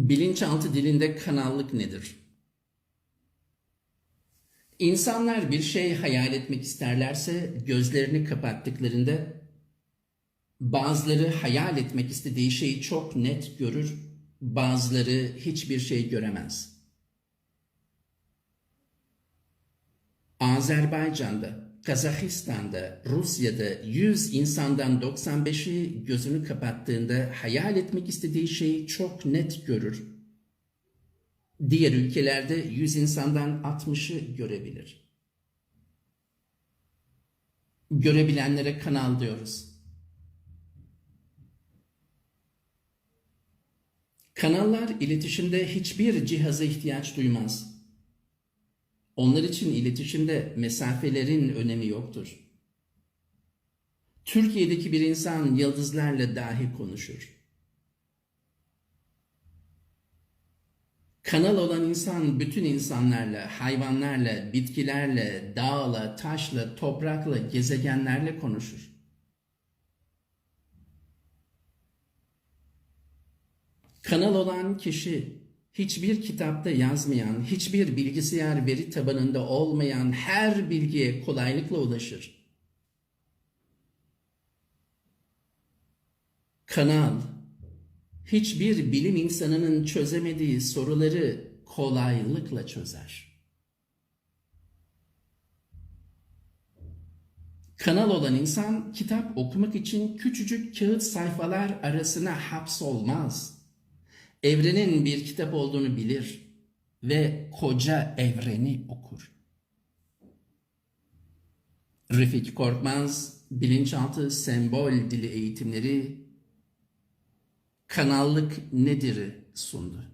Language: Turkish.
Bilinçaltı dilinde kanallık nedir? İnsanlar bir şey hayal etmek isterlerse gözlerini kapattıklarında bazıları hayal etmek istediği şeyi çok net görür, bazıları hiçbir şey göremez. Azerbaycan'da, Kazakistan'da, Rusya'da 100 insandan 95'i gözünü kapattığında hayal etmek istediği şeyi çok net görür. Diğer ülkelerde 100 insandan 60'ı görebilir. Görebilenlere kanal diyoruz. Kanallar iletişimde hiçbir cihaza ihtiyaç duymaz. Onlar için iletişimde mesafelerin önemi yoktur. Türkiye'deki bir insan yıldızlarla dahi konuşur. Kanal olan insan bütün insanlarla, hayvanlarla, bitkilerle, dağla, taşla, toprakla, gezegenlerle konuşur. Kanal olan kişi hiçbir kitapta yazmayan, hiçbir bilgisayar veri tabanında olmayan her bilgiye kolaylıkla ulaşır. Kanal hiçbir bilim insanının çözemediği soruları kolaylıkla çözer. Kanal olan insan kitap okumak için küçücük kağıt sayfalar arasına hapsolmaz. Evrenin bir kitap olduğunu bilir ve koca evreni okur. Refik Korkmaz, bilinçaltı sembol dili eğitimleri kanallık nedir'i sundu.